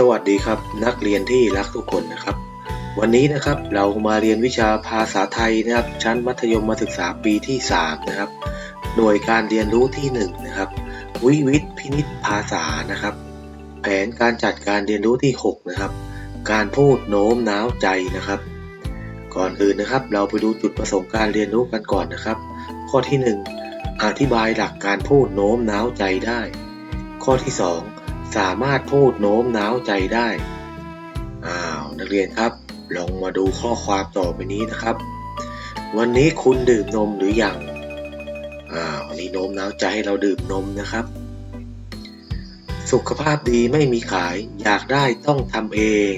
สวัสดีครับ นักเรียนที่รักทุกคนนะครับ วันนี้นะครับเรามาเรียนวิชาภาษาไทยนะครับ ชั้นมัธยมมาศึกษาปีที่ 3 นะครับ หน่วยการเรียนรู้ที่ 1 นะครับ วิวิทย์พินิษภาษานะครับ แผนการจัดการเรียนรู้ที่ 6 นะครับ การพูดโน้มน้าวใจนะครับ ก่อนอื่นนะครับ เราไปดูจุดประสงค์การเรียนรู้กันก่อนนะครับ ข้อที่ 1 อธิบายหลักการพูดโน้มน้าวใจได้ ข้อที่ 2 สามารถพูดโน้มน้าวใจได้ อ้าว นักเรียนครับ ลองมาดูข้อความต่อไปนี้นะครับ วันนี้คุณดื่มนมหรือยัง อ้าวันนี้โน้มน้าวใจให้เราดื่มนมนะครับ สุขภาพดีไม่มีขาย อยากได้ต้องทำเอง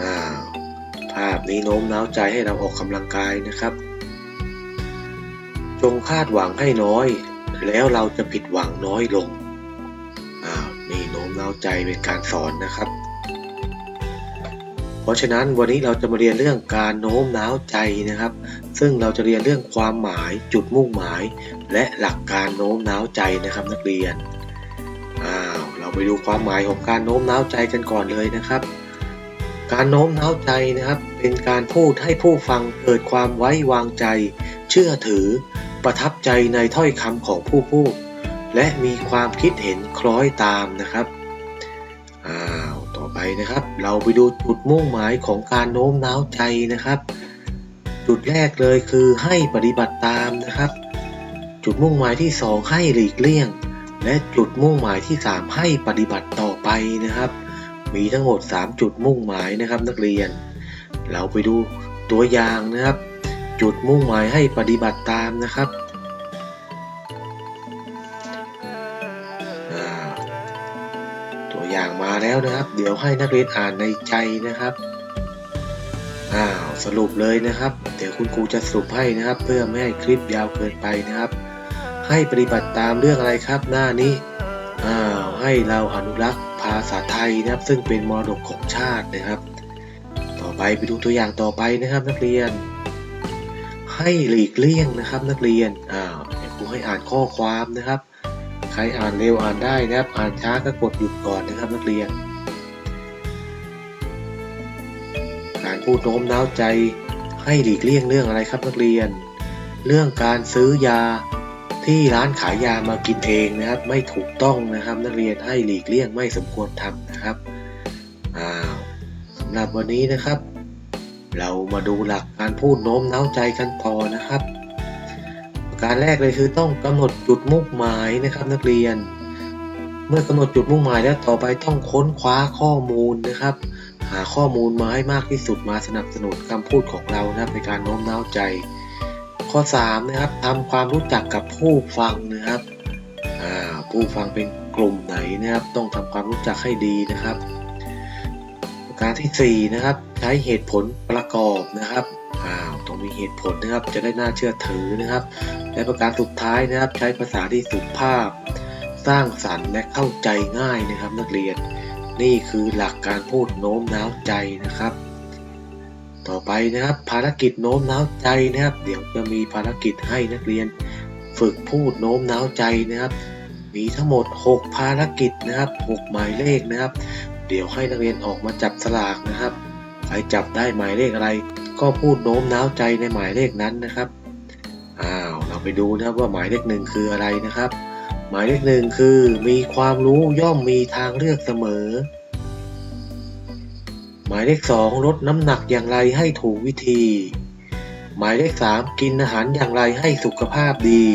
อ้าว ภาพนี้โน้มน้าวใจให้เราออกกำลังกายนะครับ จงคาดหวังให้น้อย แล้วเราจะผิดหวังน้อยลง อ้าวนี่โน้มน้าวใจเป็นการสอนนะครับ เพราะฉะนั้นวันนี้เราจะมาเรียนเรื่องการโน้มน้าวใจนะครับ ซึ่งเราจะเรียนเรื่องความหมาย จุดมุ่งหมาย และหลักการโน้มน้าวใจนะครับนักเรียนอ้าวเราไปดูความหมายของการโน้มน้าวใจกันก่อนเลยนะครับ การโน้มน้าวใจนะครับ เป็นการพูดให้ผู้ฟังเกิดความไว้วางใจ เชื่อถือ ประทับใจในถ้อยคำของผู้พูด และมีความคิดเห็นคล้อยตามนะครับอ้าวต่อไปนะครับ เราไปดูจุดมุ่งหมายของการโน้มน้าวใจนะครับ จุดแรกเลยคือให้ปฏิบัติตามนะครับ จุดมุ่งหมายที่ 2 ให้หลีกเลี่ยง และจุดมุ่งหมายที่ 3 ให้ปฏิบัติต่อไปนะครับ มีทั้งหมด 3 จุดมุ่งหมายนะครับนักเรียน เราไปดูตัวอย่างนะครับ จุดมุ่งหมายให้ปฏิบัติตามนะครับ อย่างมาแล้วนะครับ เดี๋ยวให้นักเรียนอ่านในใจนะครับอ้าวสรุปเลยนะครับ เดี๋ยวคุณครูจะสรุปให้นะครับ เพื่อไม่ให้คลิปยาวเกินไปนะครับ ให้ปฏิบัติตามเรื่องอะไรครับหน้านี้อ้าวให้เราอนุรักษ์ภาษาไทยนะครับ ซึ่งเป็นมรดกของชาตินะครับ ต่อไปไปดูตัวอย่างต่อไปนะครับ นักเรียน ให้หลีกเลี่ยงนะครับ นักเรียนอ้าวเดี๋ยวครูให้อ่านข้อความนะครับ ใครอ่านเร็วอ่านได้นะครับ อ่านช้าก็กดหยุดก่อนนะครับนักเรียน การพูดโน้มน้าวใจให้หลีกเลี่ยงเรื่องอะไรครับนักเรียน เรื่องการซื้อยาที่ร้านขายยามากินเองนะครับ ไม่ถูกต้องนะครับ นักเรียนให้หลีกเลี่ยงไม่สมควรทำนะครับอ้าวสำหรับวันนี้นะครับ เรามาดูหลักการพูดโน้มน้าวใจกันต่อนะครับ การแรกเลยคือต้องกำหนดจุดมุ่งหมายนะครับนักเรียน เมื่อกำหนดจุดมุ่งหมายแล้วต่อไปต้องค้นคว้าข้อมูลนะครับ หาข้อมูลมาให้มากที่สุดมาสนับสนุนคำพูดของเรานะครับในการโน้มน้าวใจ ข้อ3นะครับทำความรู้จักกับผู้ฟังนะครับผู้ฟังเป็นกลุ่มไหนนะครับ ต้องทำความรู้จักให้ดีนะครับ ประการทีสี่ 4 นะครับ ใช้เหตุผลประกอบนะครับอ้าวต้องมีเหตุผลนะครับจะได้น่าเชื่อถือนะครับ และประการสุดท้ายนะครับ ใช้ภาษาที่สุภาพ สร้างสรรค์และเข้าใจง่ายนะครับ นักเรียน นี่คือหลักการพูดโน้มน้าวใจนะครับ ต่อไปนะครับ ภารกิจโน้มน้าวใจนะครับ เดี๋ยวจะมีภารกิจให้นักเรียน ฝึกพูดโน้มน้าวใจนะครับมีทั้งหมด 6 ภารกิจนะครับ 6 หมายเลขนะครับ เดี๋ยวให้นักเรียนออกมาจับสลากนะครับ ใครจับได้หมายเลขอะไร ก็พูดโน้มน้าวใจในหมายเลขนั้นนะครับ อ้าว เราไปดูนะครับว่าหมายเลขหนึ่งคืออะไรนะครับ หมายเลขหนึ่งคือ มีความรู้ย่อมมีทางเลือกเสมอ หมายเลขสองลดน้ำหนักอย่างไรให้ถูกวิธี หมายเลขสามกินอาหารอย่างไรให้สุขภาพดี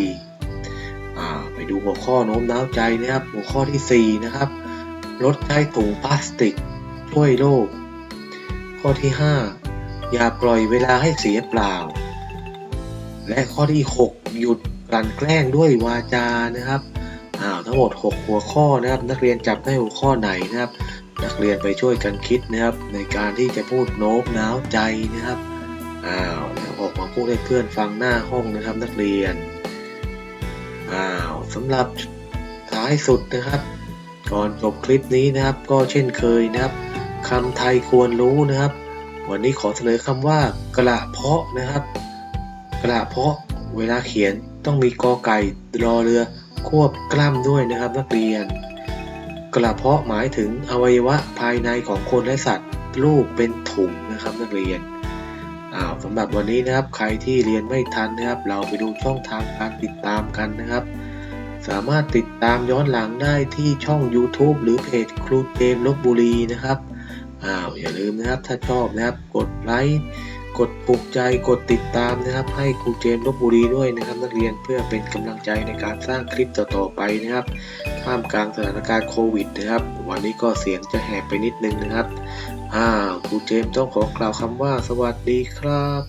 อ่า ไปดูหัวข้อโน้มน้าวใจนะครับ หัวข้อที่สี่นะครับ ลดใช้ถุงพลาสติก ช่วยโลก ข้อที่ห้าอย่าปล่อยเวลาให้เสียเปล่า และข้อที่หกหยุดกลั่นแกล้งด้วยวาจานะครับอ้าวทั้งหมด 6 หัวข้อนะครับ นักเรียนจับได้หัวข้อไหนนะครับ นักเรียนไปช่วยกันคิดนะครับ ในการที่จะพูดโน้มน้าวใจนะครับอ้าวแล้วออกมาพูดให้เพื่อนฟังหน้าห้องนะครับนักเรียนอ้าวสำหรับท้ายสุดนะครับ ก่อนจบคลิปนี้นะครับก็เช่นเคยนะครับคำไทยควรรู้นะครับ วันนี้ขอเสนอคำว่ากระเพาะนะครับ กระเพาะเวลาเขียนต้องมีกอไก่รอเรือควบกล้ำด้วยนะครับนักเรียน กระเพาะหมายถึงอวัยวะภายในของคนและสัตว์รูปเป็นถุงนะครับนักเรียนอ้าวสำหรับวันนี้นะครับใครที่เรียนไม่ทันนะครับ เราไปดูช่องทางการติดตามกันนะครับ สามารถติดตามย้อนหลังได้ที่ช่อง YouTube หรือเพจครูเจมส์ลบบุรีนะครับอ้าวอย่าลืมนะครับถ้าชอบนะครับกดไลค์กดถูกใจกดติดตามนะครับ ให้ครูเจมส์ลบบุรีด้วยนะครับ นักเรียนเพื่อเป็นกำลังใจในการสร้างคลิปต่อๆไปนะครับท่ามกลางสถานการณ์โควิดนะครับ วันนี้ก็เสียงจะแหบไปนิดนึงนะครับอ่าวครูเจมส์ต้องขอกล่าวคำว่าสวัสดีครับ